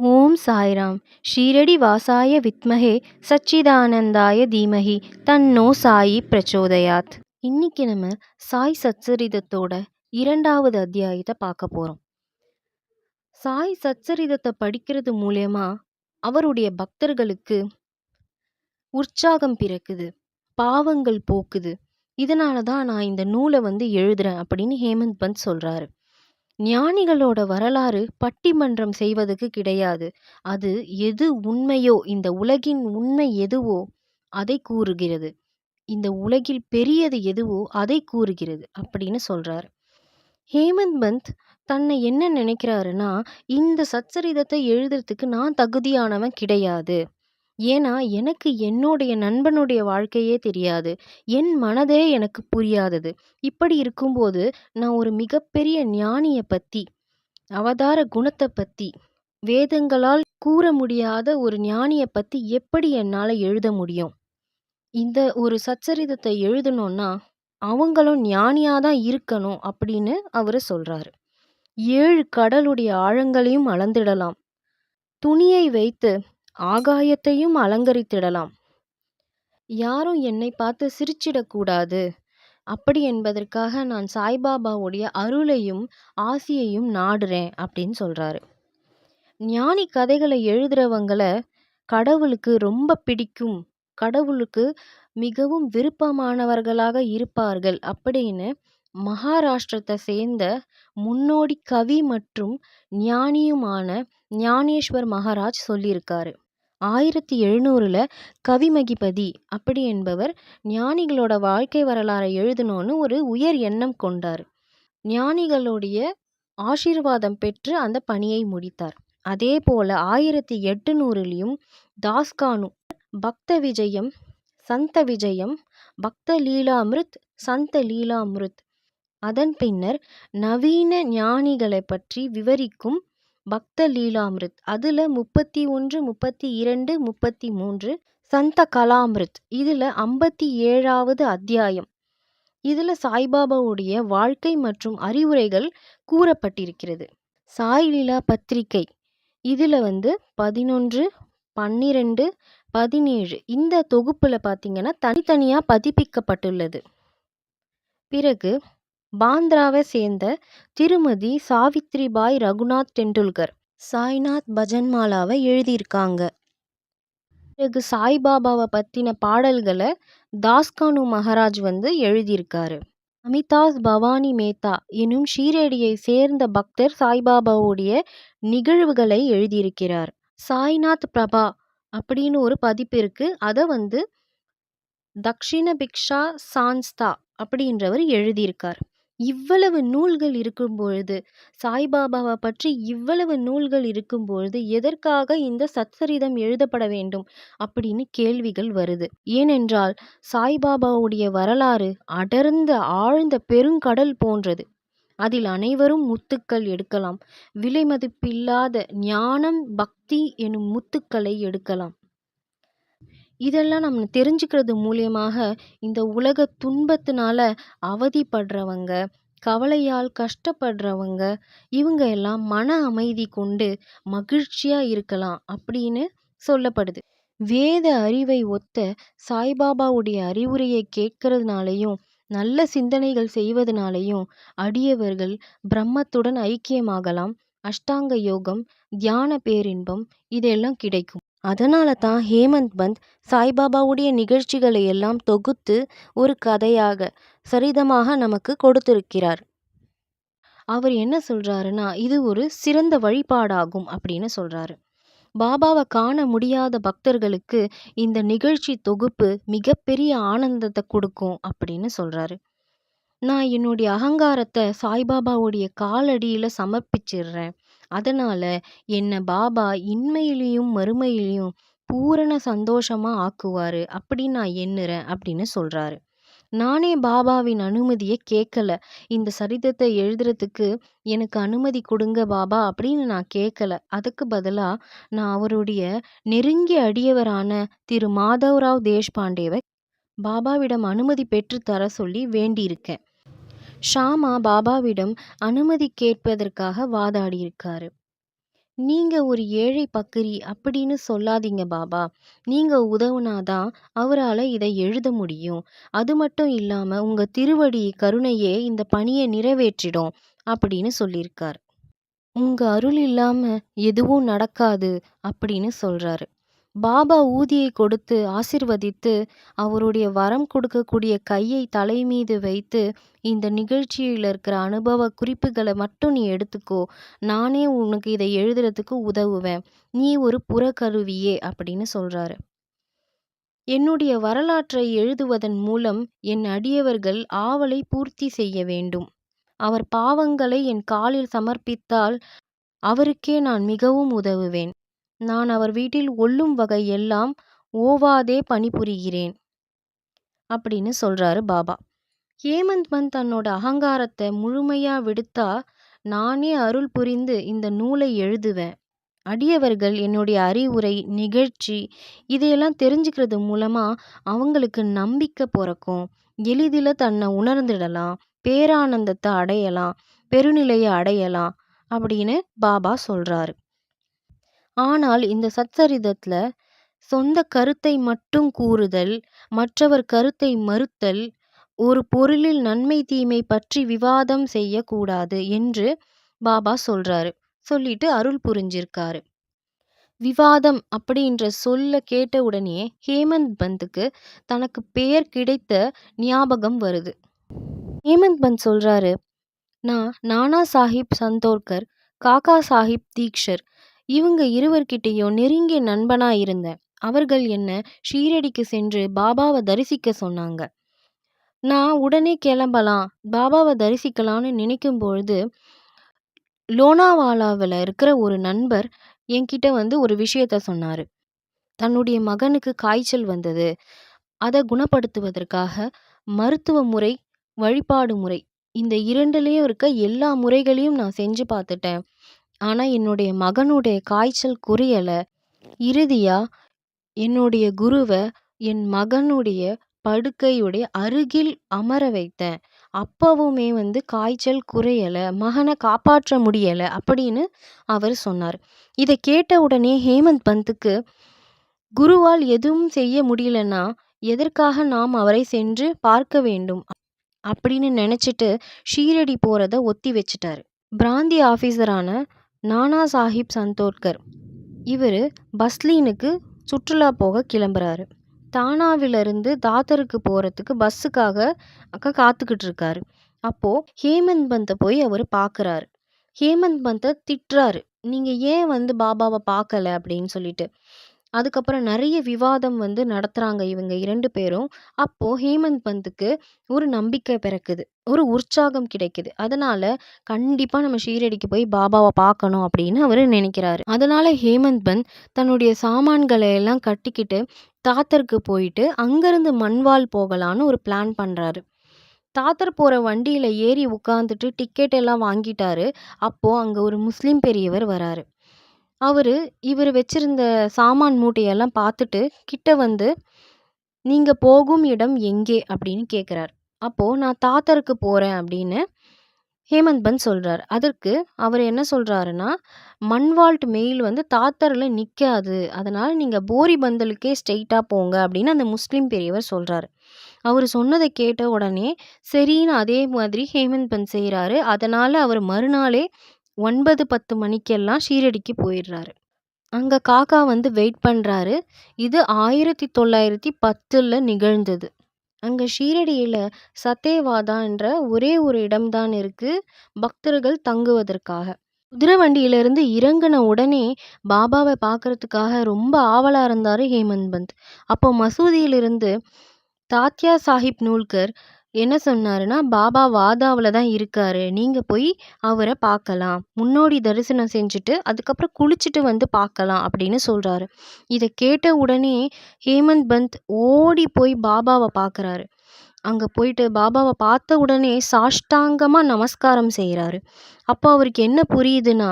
ஓம் சாய்ராம். ஷீரடி வாசாய வித்மஹே சச்சிதானந்தாய தீமஹி தன்னோ சாயி பிரச்சோதயாத். இன்னைக்கு நம்ம சாய் சச்சரிதத்தோட இரண்டாவது அத்தியாயத்தை பார்க்க போகிறோம் சாய் சச்சரிதத்தை படிக்கிறது மூலயமா அவருடைய பக்தர்களுக்கு உற்சாகம் பிறக்குது பாவங்கள் போக்குது. இதனால தான் நான் இந்த நூலை வந்து எழுதுறேன் அப்படின்னு ஹேமந்த் பந்த் சொல்கிறாரு ஞானிகளோட வரலாறு பட்டிமன்றம் செய்வதுக்கு கிடையாது. அது எது உண்மையோ இந்த உலகின் உண்மை எதுவோ அதை கூறுகிறது. இந்த உலகில் பெரியது எதுவோ அதை கூறுகிறது அப்படின்னு சொல்றாரு. ஹேமந்த் பந்த் தன்னை என்ன நினைக்கிறாருன்னா இந்த சச்சரிதத்தை எழுதுறதுக்கு நான் தகுதியானவன் கிடையாது. ஏன்னா எனக்கு என்னுடைய நண்பனுடைய வாழ்க்கையே தெரியாது. என் மனதே எனக்கு புரியாதது. இப்படி இருக்கும்போது நான் ஒரு மிகப்பெரிய ஞானியை பற்றி அவதார குணத்தை பற்றி வேதங்களால் கூற முடியாத ஒரு ஞானியை பற்றி எப்படி என்னால் எழுத முடியும்? இந்த ஒரு சச்சரிதத்தை எழுதணும்னா அவங்களும் ஞானியாக தான் இருக்கணும் அப்படின்னு அவர் சொல்கிறாரு ஏழு கடலுடைய ஆழங்களையும் அளந்திடலாம். துணியை வைத்து ஆகாயத்தையும் அலங்கரித்திடலாம். யாரும் என்னை பார்த்து சிரிச்சிடக்கூடாது. அப்படி என்பதற்காக நான் சாய்பாபாவுடைய அருளையும் ஆசியையும் நாடுறேன் அப்படின்னு சொல்கிறாரு ஞானி கதைகளை எழுதுறவங்களை கடவுளுக்கு ரொம்ப பிடிக்கும். கடவுளுக்கு மிகவும் விருப்பமானவர்களாக இருப்பார்கள் அப்படின்னு மகாராஷ்டிரத்தை சேர்ந்த முன்னோடி கவி மற்றும் ஞானியுமான ஞானேஸ்வர் மகாராஜ் சொல்லியிருக்காரு. ஆயிரத்தி எழுநூறில் கவிமகிபதி அப்படி என்பவர் ஞானிகளோட வாழ்க்கை வரலாறை எழுதணும்னு ஒரு உயர் எண்ணம் கொண்டார். ஞானிகளுடைய ஆசீர்வாதம் பெற்று அந்த பணியை முடித்தார். அதே போல ஆயிரத்தி எட்டுநூறுலையும் தாஸ்கானு பக்த விஜயம் சந்த விஜயம் பக்த லீலாமிருத் சந்த லீலாமிருத் அதன் பின்னர் நவீன ஞானிகளை பற்றி விவரிக்கும் பக்த லீலாமிருத். அதில் முப்பத்தி ஒன்று முப்பத்தி இரண்டு முப்பத்தி மூன்று சந்த கலாமிருத். இதில் ஐம்பத்தி ஏழாவது அத்தியாயம். இதில் சாய்பாபாவுடைய வாழ்க்கை மற்றும் அறிவுரைகள் கூறப்பட்டிருக்கிறது. சாய் லீலா பத்திரிகை. இதில் வந்து பதினொன்று பன்னிரெண்டு பதினேழு இந்த தொகுப்பில் பார்த்திங்கன்னா தனித்தனியாக பதிப்பிக்கப்பட்டுள்ளது. பிறகு பாந்திராவை சேர்ந்த திருமதி சாவித்ரிபாய் ரகுநாத் டெண்டுல்கர் சாய்நாத் பஜன்மாலாவை எழுதியிருக்காங்க. பிறகு சாய்பாபாவை பற்றின பாடல்களை தாஸ்கானு மகாராஜ் வந்து எழுதியிருக்காரு. அமிதாஸ் பவானி மேத்தா எனும் ஷீரடியை சேர்ந்த பக்தர் சாய்பாபாவுடைய நிகழ்வுகளை எழுதியிருக்கிறார். சாய்நாத் பிரபா அப்படின்னு ஒரு பதிப்பு இருக்கு. அதை வந்து தக்ஷிண பிக்ஷா சான்ஸ்தா அப்படின்றவர் எழுதியிருக்கார். இவ்வளவு நூல்கள் இருக்கும் பொழுது சாய்பாபாவை பற்றி இவ்வளவு நூல்கள் இருக்கும் பொழுது எதற்காக இந்த சத்சரிதம் எழுதப்பட வேண்டும் அப்படின்னு கேள்விகள் வருது. ஏனென்றால் சாய்பாபாவுடைய வரலாறு அடர்ந்த ஆழ்ந்த பெருங்கடல் போன்றது. அதில் அனைவரும் முத்துக்கள் எடுக்கலாம். விலை மதிப்பில்லாத ஞானம் பக்தி எனும் முத்துக்களை எடுக்கலாம். இதெல்லாம் நம்ம தெரிஞ்சுக்கிறது மூலியமாக இந்த உலக துன்பத்தினால அவதிப்படுறவங்க கவலையால் கஷ்டப்படுறவங்க இவங்க எல்லாம் மன அமைதி கொண்டு மகிழ்ச்சியாக இருக்கலாம் அப்படின்னு சொல்லப்படுது. வேத அறிவை ஒத்த சாய்பாபாவுடைய அறிவுரையை கேட்கறதுனாலையும் நல்ல சிந்தனைகள் செய்வதனாலையும் அடியவர்கள் பிரம்மத்துடன் ஐக்கியமாகலாம். அஷ்டாங்க யோகம் தியான பேரின்பம் இதெல்லாம் கிடைக்கும். அதனால தான் ஹேமந்த் பந்த் சாய்பாபாவுடைய நிகழ்ச்சிகளை எல்லாம் தொகுத்து ஒரு கதையாக சரிதமாக நமக்கு கொடுத்திருக்கிறார். அவர் என்ன சொல்றாருன்னா இது ஒரு சிறந்த வழிபாடாகும் அப்படின்னு சொல்றாரு. பாபாவை காண முடியாத பக்தர்களுக்கு இந்த நிகழ்ச்சி தொகுப்பு மிகப்பெரிய ஆனந்தத்தை கொடுக்கும் அப்படின்னு சொல்றாரு. நான் என்னுடைய அகங்காரத்தை சாய்பாபாவுடைய காலடியில் சமர்ப்பிச்சிடுறேன். அதனால் என்னை பாபா இன்மையிலையும் மறுமையிலையும் பூரண சந்தோஷமாக ஆக்குவார் அப்படின்னு நான் எண்ணுறேன் அப்படின்னு சொல்கிறாரு நானே பாபாவின் அனுமதியை கேட்கல இந்த சரிதத்தை எழுதுறதுக்கு எனக்கு அனுமதி கொடுங்க பாபா அப்படின்னு நான் கேட்கல அதுக்கு பதிலாக நான் அவருடைய நெருங்கிய அடியவரான திரு மாதவராவ் தேஷ்பாண்டேவை பாபாவிடம் அனுமதி பெற்று தர சொல்லி வேண்டியிருக்கேன். ஷாமா பாபாவிடம் அனுமதி கேட்பதற்காக வாதாடியிருக்காரு நீங்க ஒரு ஏழை பக்கிரி அப்படின்னு சொல்லாதீங்க பாபா. நீங்க உதவுனாதான் தான் இதை எழுத முடியும். அது மட்டும் இல்லாம உங்க திருவடி கருணையே இந்த பணியை நிறைவேற்றிடும் அப்படின்னு சொல்லியிருக்கார். உங்க அருள் இல்லாம எதுவும் நடக்காது அப்படின்னு சொல்றாரு. பாபா ஊதியை கொடுத்து ஆசிர்வதித்து அவருடைய வரம் கொடுக்கக்கூடிய கையை தலை மீது வைத்து இந்த நிகழ்ச்சியில் இருக்கிற அனுபவ குறிப்புகளை மட்டும் நீ எடுத்துக்கோ. நானே உனக்கு இதை எழுதுறதுக்கு உதவுவேன். நீ ஒரு புறக்கருவியே அப்படின்னு சொல்றாரு. என்னுடைய வரலாற்றை எழுதுவதன் மூலம் என் அடியவர்கள் ஆவலை பூர்த்தி செய்ய வேண்டும். அவர் பாவங்களை என் காலில் சமர்ப்பித்தால் அவருக்கே நான் மிகவும் உதவுவேன். நான் அவர் வீட்டில் ஒல்லும் வகை எல்லாம் ஓவாதே பணிபுரிகிறேன். அப்படின்னு சொல்றாரு பாபா. ஹேமந்த் மந்த் தன்னோட அகங்காரத்தை முழுமையா விடுத்தா நானே அருள் புரிந்து இந்த நூலை எழுதுவேன். அடியவர்கள் என்னுடைய அறிவுரை, நிகழ்ச்சி இதையெல்லாம் தெரிஞ்சுக்கிறது மூலமா அவங்களுக்கு நம்பிக்கை பிறக்கும் எளிதில் தன்னை உணர்ந்திடலாம். பேரானந்தத்தை அடையலாம். பெருநிலையை அடையலாம் அப்படின்னு பாபா சொல்றாரு. ஆனால் இந்த சச்சரிதத்துல சொந்த கருத்தை மட்டும் கூறுதல், மற்றவர் கருத்தை மறுத்தல், ஒரு பொருளில் நன்மை தீமை பற்றி விவாதம் செய்யக் கூடாது என்று பாபா சொல்றாரு. சொல்லிட்டு அருள் புரிஞ்சிருக்காரு. விவாதம் அப்படின்ற சொல்ல கேட்ட உடனே ஹேமந்த் பந்துக்கு தனக்கு பெயர் கிடைத்த ஞாபகம் வருது. ஹேமந்த் பந்த் சொல்றாரு நான் நானா சாஹிப் சந்தோர்கர், காக்கா சாஹிப் தீக்ஷர் இவங்க இருவர்கிட்டயும் நெருங்கிய நண்பனா இருந்தேன். அவர்கள் என்ன ஷீரடிக்கு சென்று பாபாவ தரிசிக்க சொன்னாங்க. நான் உடனே கிளம்பலாம், பாபாவ தரிசிக்கலாம்னு நினைக்கும் பொழுது, லோனாவாலாவில் இருக்கிற ஒரு நண்பர் என்கிட்ட வந்து ஒரு விஷயத்த சொன்னாரு. தன்னுடைய மகனுக்கு காய்ச்சல் வந்தது. அத குணப்படுத்துவதற்காக மருத்துவ முறை, வழிபாடு முறை இந்த 2லயும் இருக்க எல்லா முறைகளையும் நான் செஞ்சு பார்த்துட்டேன். ஆனால் என்னுடைய மகனுடைய காய்ச்சல் குறையலை. இறுதியாக என்னுடைய குருவை என் மகனுடைய படுக்கையுடைய அருகில் அமர வைத்தேன். அப்பவுமே வந்து காய்ச்சல் குறையலை மகனை காப்பாற்ற முடியலை அப்படின்னு அவர் சொன்னார். இதை கேட்ட உடனே ஹேமந்த் பந்துக்கு குருவால் எதுவும் செய்ய முடியலன்னா எதற்காக நாம் அவரை சென்று பார்க்க வேண்டும்? அப்படின்னு நினச்சிட்டு ஷீரடி போகிறத ஒத்தி வச்சிட்டார். பிராந்தி ஆஃபீஸரான நானா சாஹிப் சந்தோர்கர் இவர் பஸ்லீனுக்கு சுற்றுலா போக கிளம்புறாரு. தானாவிலிருந்து தாதருக்கு போகிறதுக்கு பஸ்ஸுக்காக அக்கா காத்துக்கிட்டு இருக்காரு. அப்போது ஹேமந்த் பந்தை போய் அவர் பார்க்குறாரு. ஹேமந்த் பந்தை திட்டுறாரு. நீங்கள் ஏன் வந்து பாபாவை பார்க்கல அப்படின்னு சொல்லிட்டு. அதுக்கப்புறம் நிறைய விவாதம் வந்து நடத்துகிறாங்க இவங்க இரண்டு பேரும். அப்போது ஹேமந்த் பந்துக்கு ஒரு நம்பிக்கை பிறக்குது. ஒரு உற்சாகம் கிடைக்குது. அதனால கண்டிப்பாக நம்ம ஷீரடிக்கு போய் பாபாவை பார்க்கணும் அப்படின்னு அவர் நினைக்கிறாரு. அதனால ஹேமந்த் பந்த் தன்னுடைய சாமான்களை எல்லாம் கட்டிக்கிட்டு தாத்தருக்கு போயிட்டு அங்கேருந்து மண்வால் போகலான்னு ஒரு பிளான் பண்ணுறாரு தாத்தர் போகிற வண்டியில் ஏறி உட்காந்துட்டு டிக்கெட் எல்லாம் வாங்கிட்டாரு. அப்போது அங்கே ஒரு முஸ்லீம் பெரியவர் வராரு. அவரு இவரு வச்சிருந்த சாமான் மூட்டையெல்லாம் பார்த்துட்டு கிட்ட வந்து நீங்க போகும் இடம் எங்கே அப்படின்னு கேட்குறாரு. அப்போ நான் தாத்தருக்கு போறேன் அப்படின்னு ஹேமந்த் பந்த் சொல்றாரு. அதற்கு அவர் என்ன சொல்றாருன்னா, மன்வால்ட் மெயில் வந்து தாதர்ல நிக்காது. அதனால நீங்க போரிபந்தலுக்கே ஸ்ட்ரெயிட்டா போங்க அப்படின்னு அந்த முஸ்லீம் பெரியவர் சொல்றாரு. அவரு சொன்னத கேட்ட உடனே சரின்னு அதே மாதிரி ஹேமந்த் பந்த் செய்றாரு. அதனால அவர் மறுநாளே 9, 10 மணிக்கெல்லாம் ஷீரடிக்கு போயிடுறாரு. அங்கே காக்கா வந்து வெயிட் பண்ணுறாரு இது 1910ல நிகழ்ந்தது. அங்கே ஷீரடியில் சத்தேவாதா என்ற ஒரே ஒரு இடம்தான் இருக்குது இருக்கு பக்தர்கள் தங்குவதற்காக. குதிரை வண்டியிலிருந்து இறங்குன உடனே பாபாவை பார்க்கறதுக்காக ரொம்ப ஆவலாக இருந்தார் ஹேமந்த் பந்த். அப்போ மசூதியிலிருந்து தாத்யா சாஹிப் நூல்கர் என்ன சொன்னாருன்னா, பாபா வாதாவில் தான் இருக்காரு. நீங்கள் போய் அவரை பார்க்கலாம். முன்னோடி தரிசனம் செஞ்சுட்டு அதுக்கப்புறம் குளிச்சுட்டு வந்து பார்க்கலாம் அப்படின்னு சொல்கிறாரு இதை கேட்ட உடனே ஹேமந்த் பந்த் ஓடி போய் பாபாவை பார்க்குறாரு. அங்கே போயிட்டு பாபாவை பார்த்த உடனே சாஷ்டாங்கமாக நமஸ்காரம் செய்கிறாரு அப்போ அவருக்கு என்ன புரியுதுன்னா,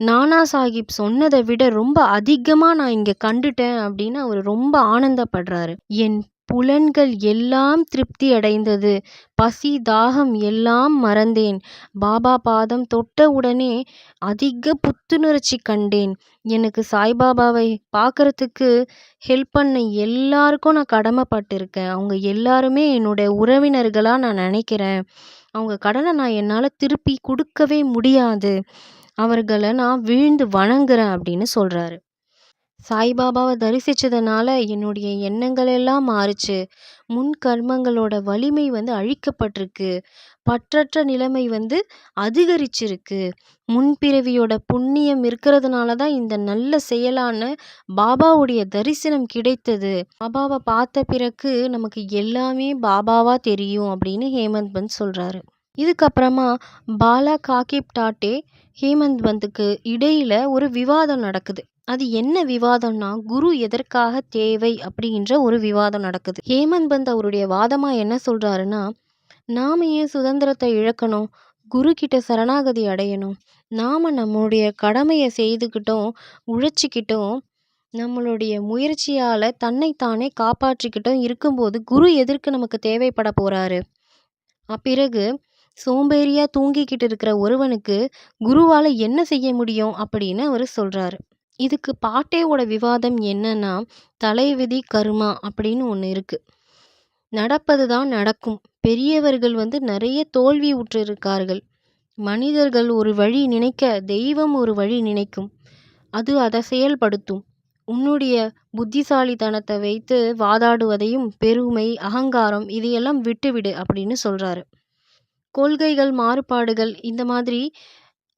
நானா சாஹிப் சொன்னதை விட ரொம்ப அதிகமாக நான் இங்கே கண்டுட்டேன் அப்படின்னு அவர் ரொம்ப ஆனந்தப்படுறாரு. என் புலன்கள் எல்லாம் திருப்தி அடைந்தது. பசி, தாகம் எல்லாம் மறந்தேன். பாபா பாதம் தொட்ட உடனே அதிக புத்துணர்ச்சி கண்டேன். எனக்கு சாய்பாபாவை பார்க்கறதுக்கு ஹெல்ப் பண்ண எல்லாருக்கும் நான் கடமைப்பட்டிருக்கேன். அவங்க எல்லாருமே என்னோட உறவினர்களா நான் நினைக்கிறேன். அவங்க கடனை நான் என்னால திருப்பி கொடுக்கவே முடியாது. அவர்கள நான் வீழ்ந்து வணங்குறேன் அப்படின்னு சொல்றாரு. சாய்பாபாவை தரிசித்ததுனால என்னுடைய எண்ணங்கள் எல்லாம் மாறுச்சு. முன் கர்மங்களோட வலிமை வந்து அழிக்கப்பட்டிருக்கு. பற்றற்ற நிலைமை வந்து அதிகரிச்சிருக்கு. முன்பிறவியோட புண்ணியம் இருக்கிறதுனால தான் இந்த நல்ல செயலான பாபாவுடைய தரிசனம் கிடைத்தது. பாபாவை பார்த்த பிறகு நமக்கு எல்லாமே பாபாவா தெரியும் அப்படின்னு ஹேமந்த் பந்த் சொல்கிறாரு இதுக்கப்புறமா பாலா காகிப் டாட்டே, ஹேமந்த் பந்துக்கு இடையில ஒரு விவாதம் நடக்குது. அது என்ன விவாதம்னா, குரு எதற்காக தேவை அப்படின்ற ஒரு விவாதம் நடக்குது. ஹேமந்த் பந்த் அவருடைய வாதமாக என்ன சொல்கிறாருன்னா நாம ஏன் சுதந்திரத்தை இழக்கணும்? குரு கிட்ட சரணாகதி அடையணும். நாம நம்மளுடைய கடமையை செய்துக்கிட்டும், உழைச்சிக்கிட்டோம் நம்மளுடைய முயற்சியால் தன்னைத்தானே காப்பாற்றிக்கிட்டும் இருக்கும்போது, குரு எதற்கு நமக்கு தேவைப்பட போகிறாரு அப்பிறகு சோம்பேறியாக தூங்கிக்கிட்டு இருக்கிற ஒருவனுக்கு குருவால் என்ன செய்ய முடியும்? அப்படின்னு அவர் சொல்கிறாரு இதுக்கு பாட்டேவோட விவாதம் என்னன்னா, தலைவிதி கர்மா அப்படின்னு ஒன்று இருக்குது நடப்பது தான் நடக்கும். பெரியவர்கள் வந்து நிறைய தோல்வி உற்றிருக்கார்கள். மனிதர்கள் ஒரு வழி நினைக்க, தெய்வம் ஒரு வழி நினைக்கும். அது அதை செயல்படுத்தும். உன்னுடைய புத்திசாலித்தனத்தை வைத்து வாதாடுவதையும், பெருமை, அகங்காரம் இதையெல்லாம் விட்டுவிடு அப்படின்னு சொல்கிறாரு கொள்கைகள் மாறுபாடுகள் இந்த மாதிரி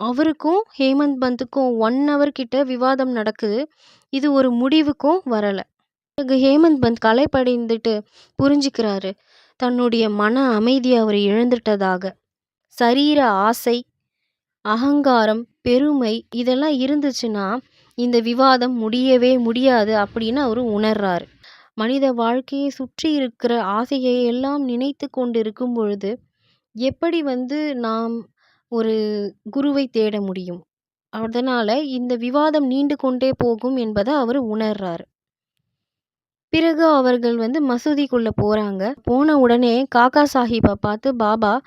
அவருக்கும் ஹேமந்த் பந்துக்கும் ஒன் ஹவர் கிட்ட விவாதம் நடக்குது. இது ஒரு முடிவுக்கும் வரலை பிறகு ஹேமந்த் பந்த் களைப்படைந்துட்டு புரிஞ்சுக்கிறாரு. தன்னுடைய மன அமைதிய அவர் இழந்துட்டதாக. சரீர ஆசை, அகங்காரம், பெருமை இதெல்லாம் இருந்துச்சுன்னா, இந்த விவாதம் முடியவே முடியாது அப்படின்னு அவர் உணர்றாரு. மனித வாழ்க்கையை சுற்றி இருக்கிற ஆசையை எல்லாம் நினைத்து கொண்டு இருக்கும் பொழுது, எப்படி வந்து நாம் ஒரு குருவை தேட முடியும்? அதனால இந்த விவாதம் நீண்டு கொண்டே போகும் என்பதை அவர் உணர்றாரு. பிறகு அவர்கள் வந்து மசூதிக்குள்ள போறாங்க. போன உடனே காக்கா சாஹிப்பை பார்த்து பாபா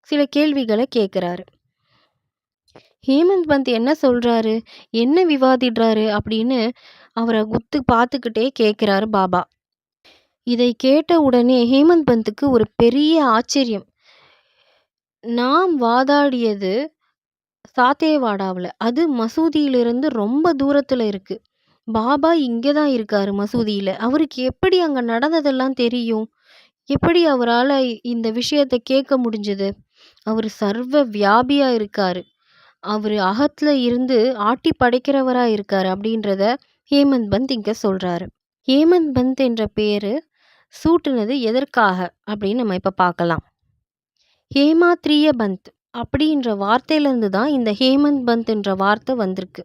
சில கேள்விகளை கேட்குறாரு ஹேமந்த் பந்த் என்ன சொல்றாரு? என்ன விவாதிடுறாரு? அப்படின்னு அவரை குத்து பார்த்துக்கிட்டே கேட்குறாரு பாபா. இதை கேட்ட உடனே ஹேமந்த் பந்துக்கு ஒரு பெரிய ஆச்சரியம். நாம் வாதாடியது சாத்தேவாடாவுல. அது மசூதியிலிருந்து ரொம்ப தூரத்துல இருக்கு. பாபா இங்க தான் இருக்காரு மசூதியில. அவருக்கு எப்படி அங்க நடந்ததெல்லாம் தெரியும்? எப்படி அவரால இந்த விஷயத்த கேட்க முடிஞ்சது? அவரு சர்வ வியாபியா இருக்காரு. அவரு அகத்துல இருந்து ஆட்டி படைக்கிறவரா இருக்காரு அப்படின்றத ஹேமந்த் பந்த் இங்க சொல்றாரு. ஹேமந்த் பந்த் என்ற பேரு சூட்டுனது எதற்காக? அப்படின்னு நம்ம இப்ப பார்க்கலாம். ஹேமாத்ரிய பந்த் அப்படின்ற வார்த்தையிலேருந்து தான் இந்த ஹேமந்த் பந்த் என்ற வார்த்தை வந்திருக்கு.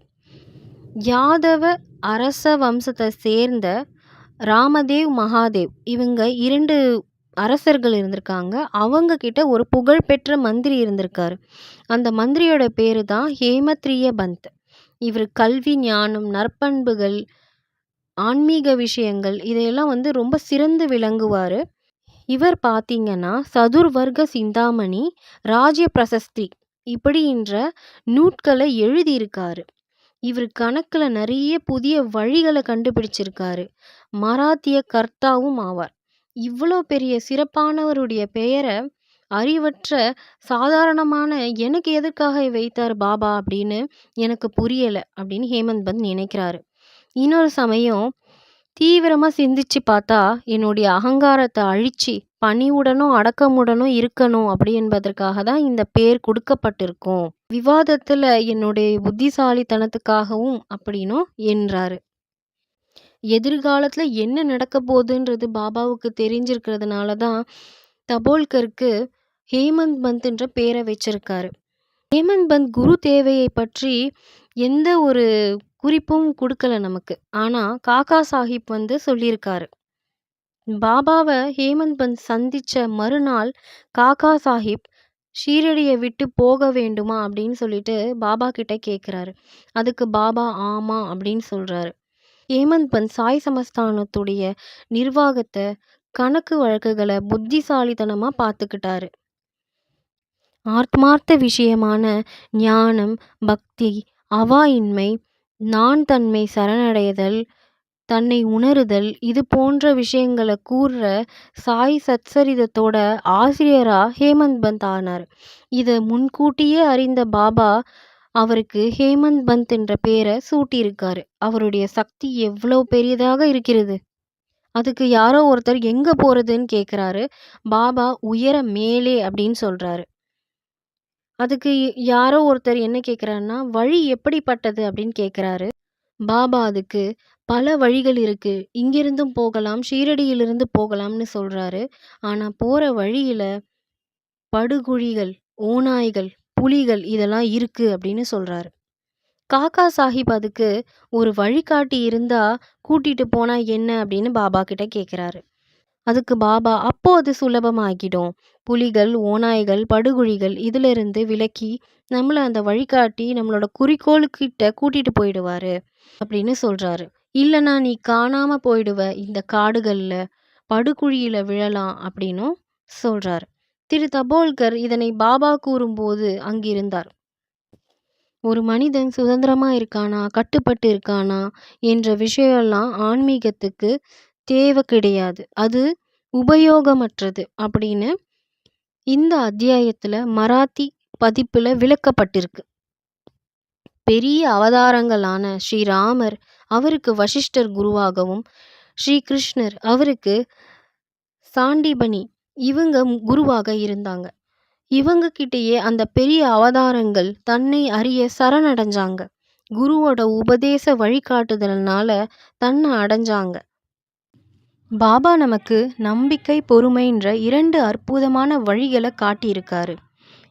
யாதவ அரச வம்சத்தை சேர்ந்த ராமதேவ், மகாதேவ் இவங்க இரண்டு அரசர்கள் இருந்திருக்காங்க. அவங்க கிட்ட ஒரு புகழ்பெற்ற மந்திரி இருந்திருக்காரு. அந்த மந்திரியோட பேர் தான் ஹேமத்ரிய பந்த். இவர் கல்வி, ஞானம், நற்பண்புகள், ஆன்மீக விஷயங்கள் இதையெல்லாம் வந்து ரொம்ப சிறந்து விளங்குவார் இவர் பார்த்தீங்கன்னா, சதுர்வர்க சிந்தாமணி, ராஜ்ய பிரசஸ்தி இப்படின்ற நூட்களை எழுதியிருக்காரு. இவர் கணக்கில் நிறைய புதிய வழிகளை கண்டுபிடிச்சிருக்காரு. மராத்திய கர்த்தாவும் ஆவார். இவ்வளோ பெரிய சிறப்பானவருடைய பெயரை அறிவற்ற சாதாரணமான எனக்கு எதற்காக வைத்தார் பாபா அப்படின்னு எனக்கு புரியலை அப்படின்னு ஹேமந்த் பந்த் நினைக்கிறாரு. இன்னொரு சமயம் தீவிரமாக சிந்திச்சு பார்த்தா, என்னுடைய அகங்காரத்தை அழித்து பணிவுடனும், அடக்கமுடனும் இருக்கணும் அப்படி என்பதற்காக தான் இந்த பேர் கொடுக்கப்பட்டிருக்கும் விவாதத்தில் என்னுடைய புத்திசாலித்தனத்துக்காகவும் அப்படின்னும் என்றாரு. எதிர்காலத்தில் என்ன நடக்க போகுதுன்றது பாபாவுக்கு தெரிஞ்சிருக்கிறதுனால தான் தபோல்கருக்கு ஹேமந்த் பந்த் என்ற வச்சிருக்காரு. ஹேமந்த் பந்த் குரு தேவையை பற்றி எந்த ஒரு குறிப்பும் கொடுக்கல நமக்கு. ஆனால் காக்கா சாஹிப் வந்து சொல்லியிருக்காரு. பாபாவை ஹேமந்த் பந்த் சந்தித்த மறுநாள் காக்கா சாஹிப் ஷீரடியை விட்டு போக வேண்டுமா அப்படின்னு சொல்லிட்டு பாபா கிட்ட கேட்குறாரு அதுக்கு பாபா ஆமா அப்படின்னு சொல்கிறாரு ஹேமந்த் பந்த் சாய் சமஸ்தானத்துடைய நிர்வாகத்தை கணக்கு வழக்குகளை புத்திசாலித்தனமாக பார்த்துக்கிட்டாரு. ஆத்மார்த்த விஷயமான ஞானம், பக்தி, அவாயின்மை நான் தன்மை சரணடைதல், தன்னை உணருதல் இது போன்ற விஷயங்கள கூர்ற சாய் சத்சரிதத்தோட ஆசிரியரா ஹேமந்த் பந்த் ஆனார் இத முன்கூட்டியே அறிந்த பாபா அவருக்கு ஹேமந்த் பந்த் என்ற பேர சூட்டியிருக்காரு. அவருடைய சக்தி எவ்வளோ பெரியதாக இருக்கிறது! அதுக்கு யாரோ ஒருத்தர் எங்க போறதுன்னு கேட்குறாரு பாபா உயர மேலே அப்படின்னு சொல்றாரு. அதுக்கு யாரோ ஒருத்தர் என்ன கேட்குறாருன்னா வழி எப்படிப்பட்டது அப்படின்னு கேட்குறாரு பாபா அதுக்கு பல வழிகள் இருக்கு. இங்கிருந்தும் போகலாம், ஷீரடியிலிருந்து போகலாம்னு சொல்றாரு. ஆனா போற வழியில படுகுழிகள், ஓநாய்கள், புலிகள் இதெல்லாம் இருக்கு அப்படின்னு சொல்றாரு. காக்கா சாஹிப் அதுக்கு ஒரு வழிகாட்டி இருந்தா கூட்டிட்டு போனா என்ன அப்படின்னு பாபா கிட்ட கேட்குறாரு அதுக்கு பாபா அப்போ அது சுலபமாகிடும். புலிகள், ஓநாய்கள், படுகுழிகள் இதிலிருந்து விலக்கி நம்மளை அந்த வழிகாட்டி நம்மளோட குறிக்கோளுக்கிட்ட கூட்டிட்டு போயிடுவாரு அப்படின்னு சொல்றாரு. இல்லைனா நீ காணாம போயிடுவ இந்த காடுகள்ல, படுகுழியில விழலாம் அப்படின்னும் சொல்றார் திரு தபோல்கர் இதனை பாபா கூறும்போது அங்கிருந்தார். ஒரு மனிதன் சுதந்திரமா இருக்கானா, கட்டுப்பட்டு இருக்கானா என்ற விஷயம்லாம் ஆன்மீகத்துக்கு தேவை கிடையாது. அது உபயோகமற்றது அப்படின்னு இந்த அத்தியாயத்தில் மராத்தி பதிப்பில் விளக்கப்பட்டிருக்கு. பெரிய அவதாரங்களான ஸ்ரீராமர் அவருக்கு வசிஷ்டர் குருவாகவும், ஸ்ரீ கிருஷ்ணர் அவருக்கு சாண்டிபனி இவங்க குருவாக இருந்தாங்க. இவங்க கிட்டேயே அந்த பெரிய அவதாரங்கள் தன்னை அறிய சரணடைஞ்சாங்க. குருவோட உபதேச வழிகாட்டுதல்னால தன்னை அடைஞ்சாங்க. பாபா நமக்கு நம்பிக்கை, பொறுமைன்ற இரண்டு அற்புதமான வழிகளை காட்டியிருக்காரு.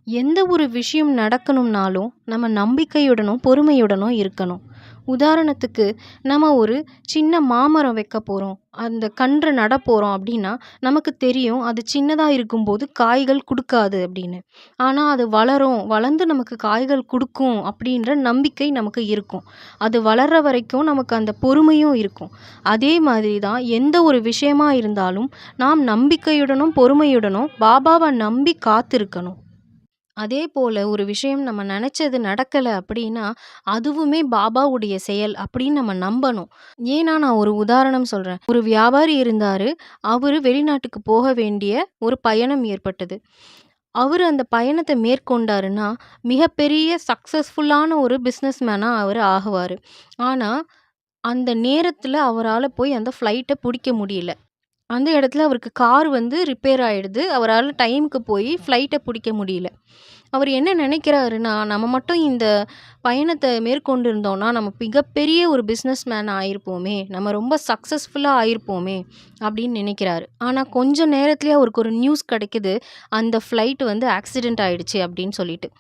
எந்த ஒரு விஷயம் நடக்கணும்னாலும் நம்ம நம்பிக்கையுடனும், பொறுமையுடனும் இருக்கணும். உதாரணத்துக்கு நம்ம ஒரு சின்ன மாமரம் வைக்க போகிறோம் அந்த கன்று நட போகிறோம் அப்படின்னா, நமக்கு தெரியும் அது சின்னதாக இருக்கும்போது காய்கள் கொடுக்காது அப்படின்னு. ஆனால் அது வளரும், வளர்ந்து நமக்கு காய்கள் கொடுக்கும் அப்படின்ற நம்பிக்கை நமக்கு இருக்கும். அது வளர்ற வரைக்கும் நமக்கு அந்த பொறுமையும் இருக்கும். அதே மாதிரி தான் எந்த ஒரு விஷயமா இருந்தாலும் நாம் நம்பிக்கையுடனும், பொறுமையுடனும் பாபாவை நம்பி காத்திருக்கணும். அதே போல ஒரு விஷயம் நம்ம நினச்சது நடக்கல அப்படின்னா, அதுவுமே பாபாவுடைய செயல் அப்படின்னு நம்ம நம்பணும். ஏன்னா நான் ஒரு உதாரணம் சொல்றேன். ஒரு வியாபாரி இருந்தாரு. அவரு வெளிநாட்டுக்கு போக வேண்டிய ஒரு பயணம் ஏற்பட்டது. அவரு அந்த பயணத்த மேற்கொண்டாருன்னா, மிகப்பெரிய சக்சஸ்ஃபுல்லான ஒரு பிசினஸ் மேனா அவரு ஆகுவாரு. ஆனா, அந்த நேரத்துல அவரால போய் அந்த ஃப்ளைட்ட புடிக்க முடியல. அந்த இடத்துல அவருக்கு கார் வந்து ரிப்பேர் ஆகிடுது அவரால் டைமுக்கு போய் ஃப்ளைட்டை பிடிக்க முடியல. அவர் என்ன நினைக்கிறாருன்னா நம்ம மட்டும் இந்த பயணத்தை மேற்கொண்டு இருந்தோம்னா நம்ம மிகப்பெரிய ஒரு பிஸ்னஸ் மேன் ஆயிருப்போமே! நம்ம ரொம்ப சக்ஸஸ்ஃபுல்லாக ஆயிருப்போமே! அப்படின்னு நினைக்கிறாரு. ஆனால் கொஞ்சம் நேரத்துலேயே அவருக்கு ஒரு நியூஸ் கிடைக்குது. அந்த ஃப்ளைட் வந்து ஆக்சிடெண்ட் ஆகிடுச்சி அப்படின்னு சொல்லிட்டு.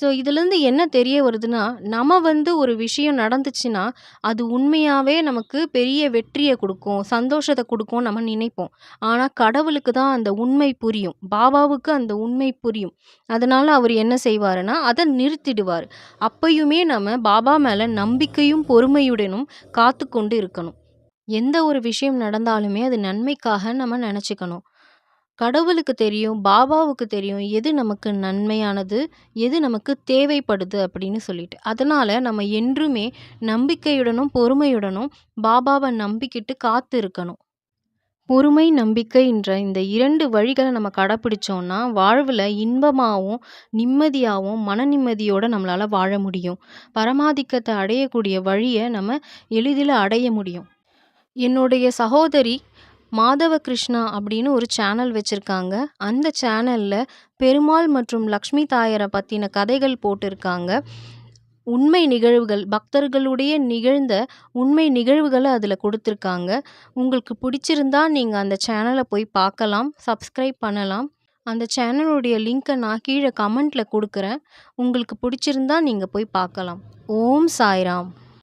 ஸோ இதுலேருந்து என்ன தெரிய வருதுன்னா, நம்ம வந்து ஒரு விஷயம் நடந்துச்சுன்னா, அது உண்மையாகவே நமக்கு பெரிய வெற்றியை கொடுக்கும் சந்தோஷத்தை கொடுக்கும் நம்ம நினைப்போம். ஆனால் கடவுளுக்கு தான் அந்த உண்மை புரியும். பாபாவுக்கு அந்த உண்மை புரியும். அதனால் அவர் என்ன செய்வாருன்னா, அதை நிறுத்திடுவார் அப்பயுமே நம்ம பாபா மேலே நம்பிக்கையும், பொறுமையுடனும் காத்துக்கொண்டு இருக்கணும். எந்த ஒரு விஷயம் நடந்தாலுமே அது நன்மைக்காக நம்ம நினச்சிக்கணும் கடவுளுக்கு தெரியும், பாபாவுக்கு தெரியும் எது நமக்கு நன்மையானது, எது நமக்கு தேவைப்படுது அப்படின்னு சொல்லிட்டு. அதனால நம்ம என்றுமே நம்பிக்கையுடனும், பொறுமையுடனும் பாபாவ நம்பிக்கிட்டு காத்து இருக்கணும். பொறுமை, நம்பிக்கைன்ற இந்த 2 வழிகள நம்ம கடைப்பிடிச்சோம்னா, வாழ்வுல இன்பமாவும், நிம்மதியாவும், மன நிம்மதியோட நம்மளால வாழ முடியும். பரமாதிக்கத்த அடையக்கூடிய வழிய நம்ம எளிதில அடைய முடியும். என்னுடைய சகோதரி மாதவ கிருஷ்ணா அப்படின்னு ஒரு சேனல் வச்சுருக்காங்க அந்த சேனலில் பெருமாள் மற்றும் லக்ஷ்மி தாயரை பற்றின கதைகள் போட்டிருக்காங்க. உண்மை நிகழ்வுகள், பக்தர்களுடைய நிகழ்ந்த உண்மை நிகழ்வுகளை அதில் கொடுத்துருக்காங்க உங்களுக்கு பிடிச்சிருந்தா நீங்கள் அந்த சேனலை போய் பார்க்கலாம், சப்ஸ்கிரைப் பண்ணலாம். அந்த சேனலுடைய லிங்க்கை நான் கீழே கமெண்ட்டில் கொடுக்குறேன் உங்களுக்கு பிடிச்சிருந்தா நீங்கள் போய் பார்க்கலாம். ஓம் சாய்ராம்.